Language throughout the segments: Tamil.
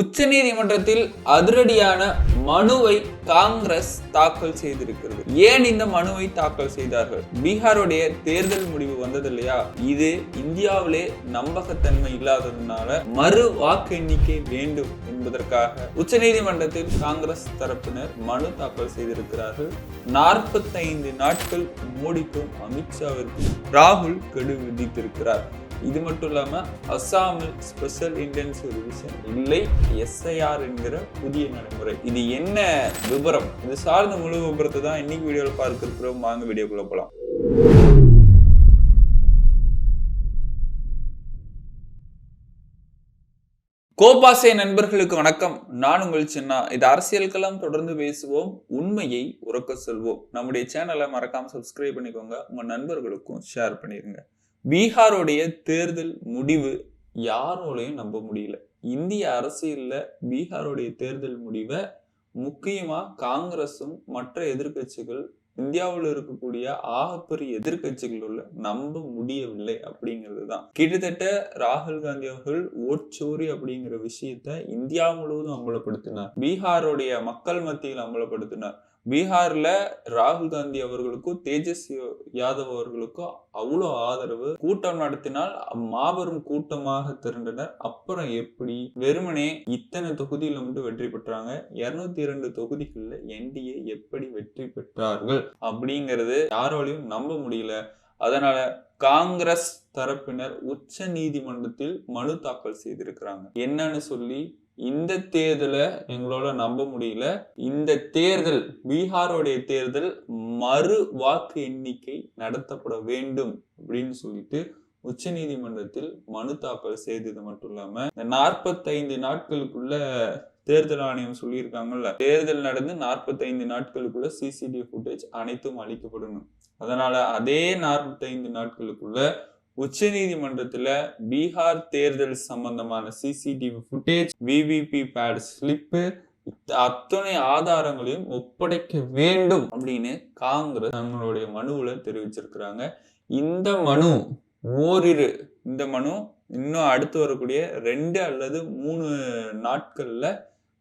உச்சநீதிமன்றத்தில் அதிரடியான மனுவை காங்கிரஸ் தாக்கல் செய்திருக்கிறது. ஏன் இந்த மனுவை தாக்கல் செய்தார்கள்? பீகாருடைய தேர்தல் முடிவு வந்தது இல்லையா இது இந்தியாவிலே நம்பகத்தன்மை இல்லாததுனால மறு வாக்கு எண்ணிக்கை வேண்டும் என்பதற்காக உச்சநீதிமன்றத்தில் காங்கிரஸ் தரப்பினர் மனு தாக்கல் செய்திருக்கிறார்கள். நாற்பத்தைந்து நாட்கள் மோடிக்கும் அமித்ஷாவிற்கும் ராகுல் கெடு விதித்திருக்கிறார். இது மட்டும் இல்லாமல் அஸ்ஸாமில் ஸ்பெஷல் இண்டியன் ரிவிஷன் இல்லை எஸ்ஐஆர் என்கிற புதிய நடைமுறை. இது என்ன விபரம்? இது சார்ந்த முழு விபரத்தை தான் இன்னைக்கு வீடியோவில் பார்க்க இருக்கிறோம் வாங்க வீடியோக்குள்ள போகலாம் கோபாசே நண்பர்களுக்கு வணக்கம். நான் உங்கள் சின்னா. இது அரசியலுக்கெல்லாம் தொடர்ந்து பேசுவோம். உண்மையை உறக்க சொல்வோம். நம்முடைய சேனலை மறக்காம சப்ஸ்கிரைப் பண்ணிக்கோங்க. உங்க நண்பர்களுக்கும் ஷேர் பண்ணிருங்க. பீகாருடைய தேர்தல் முடிவு யாரோலையும் நம்ப முடியல. இந்திய அரசியல்ல பீகாருடைய தேர்தல் முடிவை முக்கியமா காங்கிரஸும் மற்ற எதிர்க்கட்சிகள் இந்தியாவில் இருக்கக்கூடிய ஆகப்பெரிய எதிர்க்கட்சிகள் உள்ள நம்ப முடியவில்லை அப்படிங்கிறது தான் கிட்டத்தட்ட ராகுல் காந்தி அவர்கள் ஓட்சோரி அப்படிங்கிற விஷயத்த இந்தியா முழுவதும் அம்பலப்படுத்தினார். பீகாருடைய மக்கள் மத்தியில் அம்பலப்படுத்தினார். பீகார்ல ராகுல் காந்தி அவர்களுக்கும் தேஜஸ் யாதவ் அவர்களுக்கும் அவ்வளோ ஆதரவு. கூட்டம் நடத்தினால் மாபெரும் கூட்டமாக திரண்டனர். அப்புறம் எப்படி? வெறுமனே இத்தனை தொகுதியில மட்டும் வெற்றி பெற்றாங்க. இருநூத்தி இரண்டு தொகுதிகளில் என்டிஏ எப்படி வெற்றி பெற்றார்கள் அப்படிங்கிறது யாராலையும் நம்ப முடியல. அதனால காங்கிரஸ் தரப்பினர் உச்ச நீதிமன்றத்தில் மனு தாக்கல் செய்திருக்கிறாங்க. என்னன்னு சொல்லி இந்த தேர்தலை எங்களோட நம்ப முடியல. இந்த தேர்தல் பீகாரோடைய தேர்தல் மறு வாக்கு எண்ணிக்கை நடத்தப்பட வேண்டும் அப்படின்னு சொல்லிட்டு உச்ச நீதிமன்றத்தில் மனு தாக்கல் செய்தது மட்டும் இல்லாம இந்த நாற்பத்தைந்து நாட்களுக்குள்ள தேர்தல் ஆணையம் சொல்லியிருக்காங்கல்ல தேர்தல் நடந்து நாற்பத்தைந்து நாட்களுக்குள்ள சிசிடிவி ஃபுட்டேஜ் அனைத்தும் அளிக்கப்படணும். அதனால அதே நாற்பத்தைந்து நாட்களுக்குள்ள உச்ச நீதிமன்றத்துல பீகார் தேர்தல் சம்பந்தமான CCTV footage VVPAT slip அத்தனை ஆதாரங்களையும் ஒப்படைக்க வேண்டும் அப்படின்னு காங்கிரஸ் தங்களுடைய மனுவில் தெரிவிச்சிருக்கிறாங்க. இந்த மனு ஓரிரு இந்த மனு இன்னும் அடுத்து வரக்கூடிய ரெண்டு அல்லது மூணு நாட்கள்ல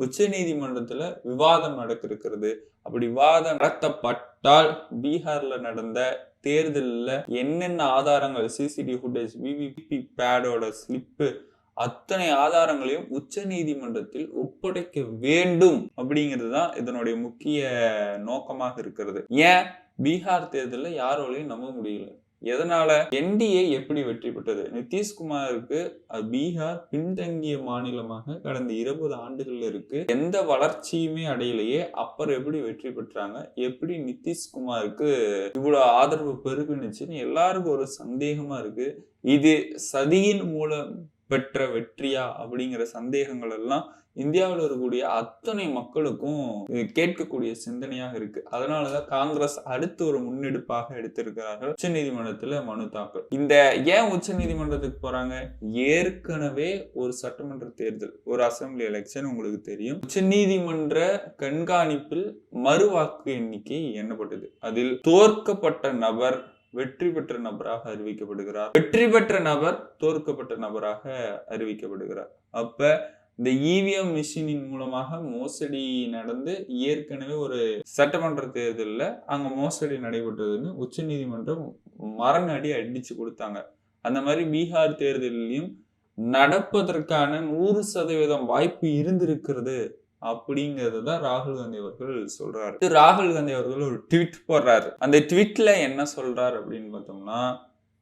உச்ச நீதிமன்றத்துல விவாதம் நடக்கிருக்கிறது. அப்படி விவாதம் நடத்தப்பட்டால் பீகார்ல நடந்த தேர்தலில் என்னென்ன ஆதாரங்கள் சிசிடிவி ஃபுட்டேஜ் விவிபி பேடோட ஸ்லிப்பு அத்தனை ஆதாரங்களையும் உச்ச நீதிமன்றத்தில் ஒப்படைக்க வேண்டும் அப்படிங்கிறது தான் இதனுடைய முக்கிய நோக்கமாக இருக்கிறது. ஏன்? பீகார் தேர்தலில் யாரோலையும் நம்ப முடியல. எதனால என்டிஏ எப்படி வெற்றி பெற்றது? நிதிஷ்குமாருக்கு பீகார் பின்தங்கிய மாநிலமாக கடந்த இருபது ஆண்டுகள் இருக்கு. எந்த வளர்ச்சியுமே அடையலையே. அப்புறம் எப்படி வெற்றி பெற்றாங்க? எப்படி நிதிஷ்குமாருக்கு இவ்வளவு ஆதரவு பெருகுனுச்சுன்னு எல்லாருக்கும் ஒரு சந்தேகமா இருக்கு. இது சதியின் மூலம் பெற்ற வெற்றியா அப்படிங்கிற சந்தேகங்கள் எல்லாம் இந்தியாவில் இருக்கக்கூடிய அத்தனை மக்களுக்கும் கேட்கக்கூடிய சிந்தனையாக இருக்கு. அதனாலதான் காங்கிரஸ் அடுத்து ஒரு முன்னெடுப்பாக எடுத்திருக்கிறார்கள் உச்ச நீதிமன்றத்துல மனு தாக்கல். இந்த ஏன் உச்ச நீதிமன்றத்துக்கு போறாங்க? ஏற்கனவே ஒரு சட்டமன்ற தேர்தல் ஒரு அசம்பிளி எலெக்ஷன் உங்களுக்கு தெரியும். உச்ச நீதிமன்ற கண்காணிப்பில் மறுவாக்கு எண்ணிக்கை எண்ணப்பட்டது. அதில் தோற்கப்பட்ட நபர் வெற்றி பெற்ற நபராக அறிவிக்கப்படுகிறார். வெற்றி பெற்ற நபர் தோற்கப்பட்ட நபராக அறிவிக்கப்படுகிறார். அப்ப இந்த இவிஎம் மிஷினின் மூலமாக மோசடி நடந்து ஏற்கனவே ஒரு சட்டமன்ற தேர்தலில் அங்க மோசடி நடைபெற்றதுன்னு உச்ச நீதிமன்றம் மரணடி அடிச்சு கொடுத்தாங்க. அந்த மாதிரி பீகார் தேர்தலிலையும் நடப்பதற்கான நூறு சதவீதம் வாய்ப்பு இருந்திருக்கிறது. அப்படிங்கிறத தான் ராகுல் காந்தி அவர்கள் சொல்றாரு. ராகுல் காந்தி அவர்கள் ஒரு ட்வீட் போடுறாரு. அந்த ட்வீட்ல என்ன சொல்றாரு அப்படின்னு பார்த்தோம்னா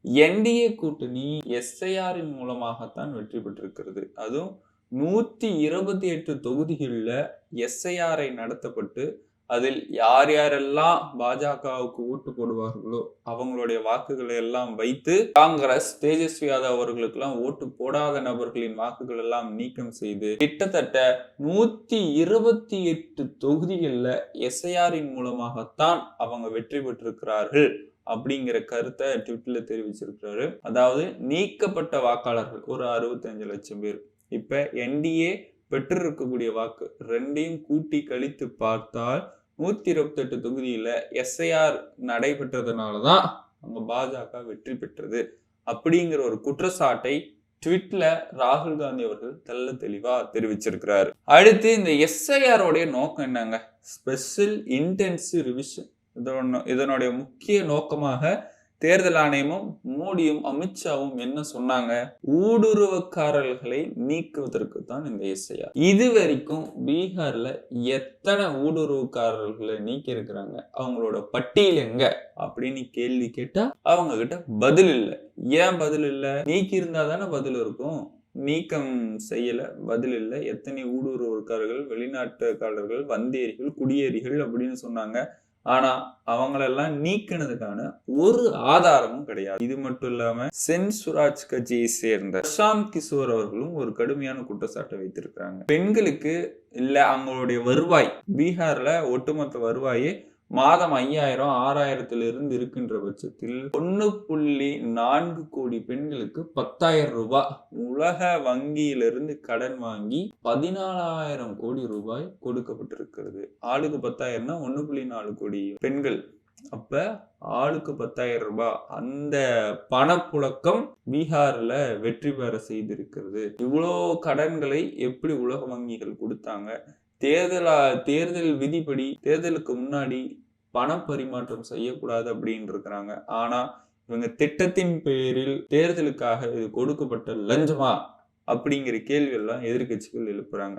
என்டிஏ கூட்டணி எஸ்ஐஆரின் மூலமாகத்தான் வெற்றி பெற்றிருக்கிறது. அதுவும் நூத்தி இருபத்தி எட்டு தொகுதிகளில் எஸ்ஐஆரை நடத்தப்பட்டு அதில் யார் யாரெல்லாம் பாஜகவுக்கு ஓட்டு போடுவார்களோ அவங்களுடைய வாக்குகளை எல்லாம் வைத்து காங்கிரஸ் தேஜஸ்வி யாதவ் அவர்களுக்கெல்லாம் ஓட்டு போடாத நபர்களின் வாக்குகள் எல்லாம் நீக்கம் செய்து கிட்டத்தட்ட நூத்தி இருபத்தி எட்டு தொகுதிகளில் எஸ்ஐஆரின் மூலமாகத்தான் அவங்க வெற்றி பெற்றிருக்கிறார்கள் அப்படிங்கிற கருத்தை ட்விட்டர்ல தெரிவிச்சிருக்கிறாரு. அதாவது நீக்கப்பட்ட வாக்காளர்கள் ஒரு அறுபத்தஞ்சு லட்சம் பேர். இப்ப என்டிஏ பெற்றிருக்கக்கூடிய வாக்கு ரெண்டையும் கூட்டி கழித்து பார்த்தால் நூற்றி இருபத்தெட்டு தொகுதியில் எஸ்ஐஆர் நடைபெற்றதுனால தான் அங்கே பாஜக வெற்றி பெற்றது. அப்படிங்கிற ஒரு குற்றச்சாட்டை ட்விட்ல ராகுல் காந்தி அவர்கள் தெள்ள தெளிவா தெரிவிச்சிருக்கிறாரு. அடுத்து இந்த எஸ்ஐஆரோடைய நோக்கம் என்னங்க? Special intensive revision. இதனுடைய முக்கிய நோக்கமாக தேர்தல் ஆணையமும் மோடியும் அமித்ஷாவும் என்ன சொன்னாங்க? ஊடுருவக்காரர்களை நீக்குவதற்கு தான் இந்த எஸ்ஐஆர். இது வரைக்கும் பீகார்ல எத்தனை ஊடுருவக்காரர்களை நீக்கி இருக்கிறாங்க அவங்களோட பட்டியல் எங்க? அப்படின்னு கேள்வி கேட்டா அவங்க கிட்ட பதில் இல்லை. ஏன் பதில் இல்லை? நீக்கி இருந்தா தானே பதில் இருக்கும். நீக்கம் செய்யல பதில் இல்லை. எத்தனை ஊடுருவக்காரர்கள் வெளிநாட்டுக்காரர்கள் வந்தேரிகள் குடியேறிகள் அப்படின்னு சொன்னாங்க. ஆனால் அவங்களெல்லாம் நீக்கினதுக்கான ஒரு ஆதாரமும் கிடையாது. இது மட்டும் இல்லாமல் சென் சுராஜ் கட்சியை சேர்ந்த பிரசாந்த் கிஷோர் அவர்களும் ஒரு கடுமையான குற்றச்சாட்டை வைத்திருக்கிறாங்க. பெண்களுக்கு இல்லை அவங்களுடைய வருவாய் பீகாரில் ஒட்டுமொத்த வருவாயே மாதம் ஐயாயிரம் ஆறாயிரத்துல இருந்து இருக்கின்ற பட்சத்தில் ஒன்று புள்ளி நான்கு கோடி பெண்களுக்கு பத்தாயிரம் ரூபாய் உலக வங்கியிலிருந்து கடன் வாங்கி பதினாலாயிரம் கோடி ரூபாய் கொடுக்கப்பட்டிருக்கிறது. ஆளுக்கு பத்தாயிரம்னா ஒன்று புள்ளி நாலு கோடி பெண்கள். அப்ப ஆளுக்கு பத்தாயிரம் ரூபாய் அந்த பணப்புழக்கம் பீகார்ல வெற்றி பெற செய்திருக்கிறது. இவ்வளோ கடன்களை எப்படி உலக வங்கிகள் கொடுத்தாங்க? தேர்தல் தேர்தல் விதிப்படி தேர்தலுக்கு முன்னாடி பண பரிமாற்றம் செய்யக்கூடாது அப்படின்னு இருக்கிறாங்க ஆனா இவங்க திட்டத்தின் பேரில் தேர்தலுக்காக இது கொடுக்கப்பட்ட லஞ்சமா? அப்படிங்கிற கேள்வி எல்லாம் எதிர்கட்சிகள் எழுப்புறாங்க.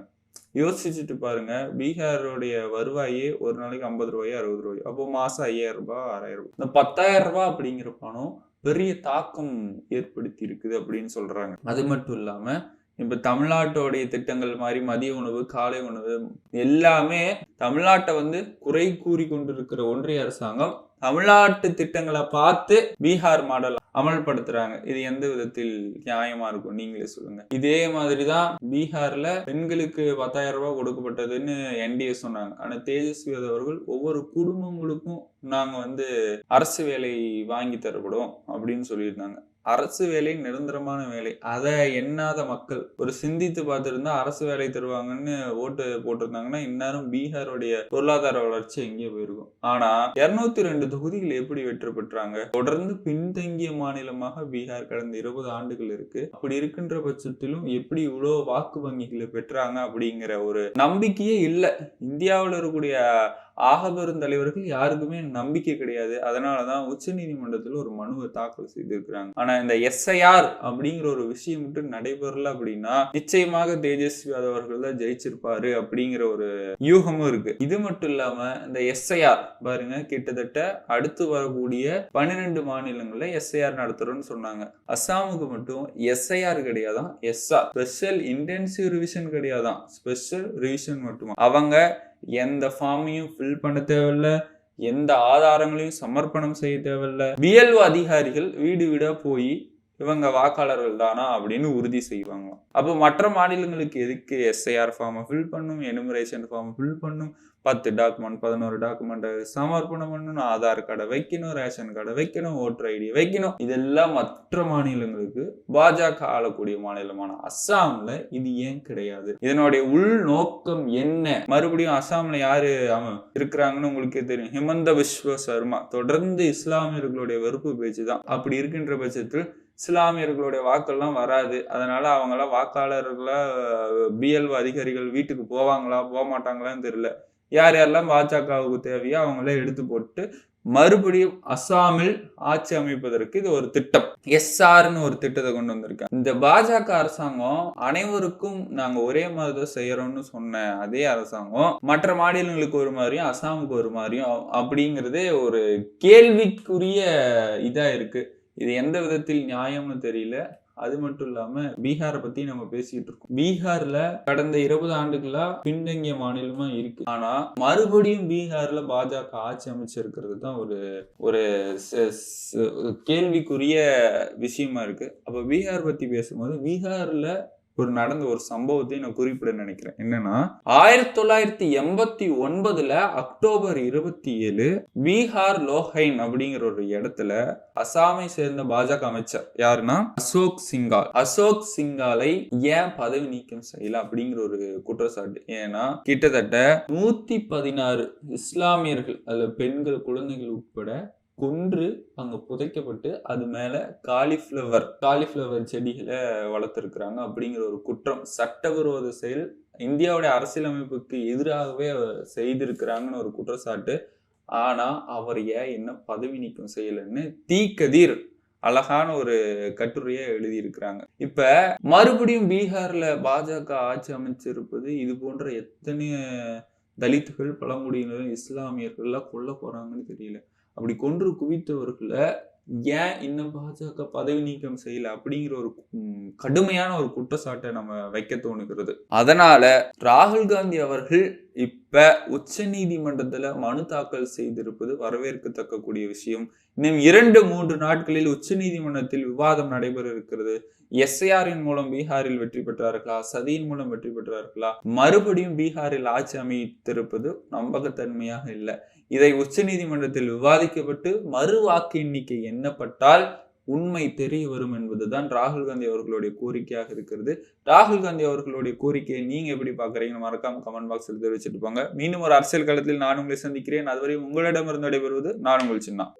யோசிச்சுட்டு பாருங்க பீகாரோடைய வருவாயே ஒரு நாளைக்கு ஐம்பது ரூபாயோ அறுபது ரூபாயோ? அப்போ மாசம் ஐயாயிரம் ரூபாய் ஆறாயிரம் ரூபாய். இந்த பத்தாயிரம் ரூபாய் அப்படிங்கிற பணம் பெரிய தாக்கம் ஏற்படுத்தி இருக்குது அப்படின்னு சொல்றாங்க. அது மட்டும் இல்லாம இப்போ தமிழ்நாட்டோடைய திட்டங்கள் மாதிரி மதிய உணவு காலை உணவு எல்லாமே தமிழ்நாட்டை வந்து குறை கூறி கொண்டிருக்கிற ஒன்றிய அரசாங்கம் தமிழ்நாட்டு திட்டங்களை பார்த்து பீகார் மாடல் அமல்படுத்துறாங்க. இது எந்த விதத்தில் நியாயமா இருக்கும்? நீங்களே சொல்லுங்க. இதே மாதிரிதான் பீகார்ல பெண்களுக்கு பத்தாயிரம் ரூபாய் கொடுக்கப்பட்டதுன்னு என்டிஏ சொன்னாங்க. ஆனா தேஜஸ்வி அவர்கள் ஒவ்வொரு குடும்பங்களுக்கும் நாங்க வந்து அரசு வேலை வாங்கி தரப்படும் அப்படின்னு சொல்லியிருந்தாங்க. அரசு வேலை நிரந்தரமான வேலை. அதை எண்ணாத மக்கள். ஒரு சிந்தித்து பார்த்துருந்தா அரசு வேலை தருவாங்கன்னு ஓட்டு போட்டிருந்தாங்கன்னா இந்நேரம் பீகாருடைய பொருளாதார வளர்ச்சி எங்கேயோ போயிருக்கும். ஆனா இருநூத்தி ரெண்டு தொகுதிகள் எப்படி வெற்றி பெற்றாங்க? தொடர்ந்து பின்தங்கிய மாநிலமாக பீகார் கடந்த இருபது ஆண்டுகள் இருக்கு. அப்படி இருக்கின்ற பட்சத்திலும் எப்படி இவ்வளவு வாக்கு வங்கிகளை பெற்றாங்க அப்படிங்கிற ஒரு நம்பிக்கையே இல்லை. இந்தியாவில் இருக்கக்கூடிய ஆக தலைவர்கள் யாருக்குமே நம்பிக்கை கிடையாது. அதனாலதான் உச்ச நீதிமன்றத்தில் ஒரு மனுவை தாக்கல் செய்திருக்கிறாங்க. ஆனா இந்த எஸ்ஐஆர் அப்படிங்கிற ஒரு விஷயம் மட்டும் நடைபெறல அப்படின்னா நிச்சயமாக தேஜஸ்வி அவர்கள் தான் ஜெயிச்சிருப்பாரு அப்படிங்கிற ஒரு யூகமும் இருக்கு. இது மட்டும் இல்லாம இந்த எஸ்ஐஆர் பாருங்க கிட்டத்தட்ட அடுத்து வரக்கூடிய பன்னிரெண்டு மாநிலங்கள்ல எஸ்ஐஆர் நடத்துறோம்னு சொன்னாங்க. அஸ்ஸாமுக்கு மட்டும் எஸ்ஐஆர் கிடையாதான் எஸ்ஆர். ஸ்பெஷல் இன்டென்சிவ் ரிவிஷன் கிடையாதான். ஸ்பெஷல் ரிவிஷன் மட்டுமா? அவங்க எந்த ஃபார்மையும் ஃபில் பண்ண தேவையில்ல. எந்த ஆதாரங்களையும் சமர்ப்பணம் செய்ய தேவையில்ல. வியல்வு அதிகாரிகள் வீடு வீடாக போய் இவங்க வாக்காளர்கள் தானா அப்படின்னு உறுதி செய்வாங்க அப்போ மற்ற மாநிலங்களுக்கு எதுக்கு எஸ்ஐஆர் ஃபார்மை ஃபில் பண்ணும் எனுமரேஷன் ஃபார்மை ஃபில் பண்ணும்? பத்து டாக்குமெண்ட் பதினோரு டாக்குமெண்ட் சமர்ப்பணம் பண்ணணும் ஆதார் கார்டை வைக்கணும் ரேஷன் கார்டை வைக்கணும் ஓட்டர் ஐடி வைக்கணும். இதெல்லாம் மற்ற மாநிலங்களுக்கு பாஜக ஆளக்கூடிய மாநிலமான அஸ்ஸாம்ல இது ஏன் கிடையாது? இதனுடைய உள்நோக்கம் என்ன? மறுபடியும் அஸ்ஸாம்ல யாரு அவன் இருக்கிறாங்கன்னு உங்களுக்கே தெரியும். ஹிமந்த விஸ்வ சர்மா. தொடர்ந்து இஸ்லாமியர்களுடைய வெறுப்பு பேச்சு தான் அப்படி இருக்கின்ற பட்சத்தில் இஸ்லாமியர்களுடைய வாக்கெல்லாம் வராது. அதனால அவங்களாம் வாக்காளர்களா பிஎல்ஓ அதிகாரிகள் வீட்டுக்கு போவாங்களா போக மாட்டாங்களான்னு தெரியல. யார் யாரெல்லாம் பாஜகவுக்கு தேவையோ அவங்கள எடுத்து போட்டு மறுபடியும் அசாமில் ஆட்சி அமைப்பதற்கு இது ஒரு திட்டம். எஸ்ஆர்னு ஒரு திட்டத்தை கொண்டு வந்திருக்காங்க. இந்த பாஜக அரசாங்கம் அனைவருக்கும் நாங்க ஒரே மாதிரி தான் செய்யறோம்னு சொன்ன அதே அரசாங்கம் மற்ற மாநிலங்களுக்கு ஒரு மாதிரியும் அஸ்ஸாமுக்கு ஒரு மாதிரியும் அப்படிங்கிறதே ஒரு கேள்விக்குரிய இதா இருக்கு. இது எந்த விதத்தில் நியாயம்னு தெரியல. அது மட்டும் இல்லாம பீகாரை பத்தி நம்ம பேசிட்டு இருக்கோம். பீகார்ல கடந்த இருபது ஆண்டுகளா பின்தங்கிய மாநிலமா இருக்கு. ஆனா மறுபடியும் பீகார்ல பாஜக ஆட்சி அமைச்சிருக்கிறது தான் ஒரு ஒரு ச- கேள்விக்குரிய விஷயமா இருக்கு. அப்ப பீகார் பத்தி பேசும்போது பீகார்ல ஒரு நடந்த ஒரு சம்பவத்தை நான் குறிப்பிட நினைக்கிறேன். என்னன்னா ஆயிரத்தி தொள்ளாயிரத்தி எண்பத்தி ஒன்பதுல அக்டோபர் இருபத்தி ஏழு பீகார் லோஹைன் அப்படிங்கிற ஒரு இடத்துல அசாமை சேர்ந்த பாஜக அமைச்சர் யாருன்னா அசோக் சிங்கால். அசோக் சிங்காலை ஏன் பதவி நீக்கம் செய்யல அப்படிங்கிற ஒரு குற்றச்சாட்டு. ஏன்னா கிட்டத்தட்ட நூத்தி பதினாறு இஸ்லாமியர்கள் அதுல பெண்கள் குழந்தைகள் உட்பட கொன்று அங்கே புதைக்கப்பட்டு அது மேலே காலிஃப்ளவர் காலிஃப்ளவர் செடிகளை வளர்த்துருக்குறாங்க அப்படிங்கிற ஒரு குற்றம் சட்டவிரோத செயல். இந்தியாவுடைய அரசியலமைப்புக்கு எதிராகவே செய்திருக்கிறாங்கன்னு ஒரு குற்றச்சாட்டு. ஆனால் அவர் ஏன் என்ன பதவி நீக்கம் செய்யலைன்னு தீக்கதிர் அழகான ஒரு கட்டுரையை எழுதியிருக்கிறாங்க. இப்ப மறுபடியும் பீகார்ல பாஜக ஆட்சி அமைச்சிருப்பது இது போன்ற எத்தனை தலித்துகள் பழங்குடியினர் இஸ்லாமியர்கள்லாம் கொல்ல போறாங்கன்னு தெரியல. அப்படி கொன்று குவித்தவர்களை ஏன் இன்னும் பாஜக பதவி நீக்கம் செய்யல அப்படிங்கிற ஒரு கடுமையான ஒரு குற்றச்சாட்டை நம்ம வைக்க தோணுகிறது. அதனால ராகுல் காந்தி அவர்கள் இப்ப உச்ச நீதிமன்றத்துல மனு தாக்கல் செய்திருப்பது வரவேற்கத்தக்க கூடிய விஷயம். இன்னும் இரண்டு மூன்று நாட்களில் உச்ச நீதிமன்றத்தில் விவாதம் நடைபெற இருக்கிறது. எஸ்ஐஆரின் மூலம் பீகாரில் வெற்றி பெற்றார்களா? சதியின் மூலம் வெற்றி பெற்றார்களா? மறுபடியும் பீகாரில் ஆட்சி அமைத்திருப்பது நம்பகத்தன்மையாக இல்லை. இதை உச்ச நீதிமன்றத்தில் விவாதிக்கப்பட்டு மறு வாக்கு எண்ணிக்கை எண்ணப்பட்டால் உண்மை தெரிய வரும் என்பதுதான் ராகுல் காந்தி அவர்களுடைய கோரிக்கையாக இருக்கிறது. ராகுல் காந்தி அவர்களுடைய கோரிக்கையை நீங்க எப்படி பாக்குறீங்கன்னு மறக்காம கமெண்ட் பாக்ஸில் தெரிவிச்சுட்டு போங்க. மீண்டும் ஒரு அரசியல் களத்தில் நான் உங்களை சந்திக்கிறேன். அதுவரை உங்களிடமிருந்து நடைபெறுவது நான் உங்கள் சின்ன.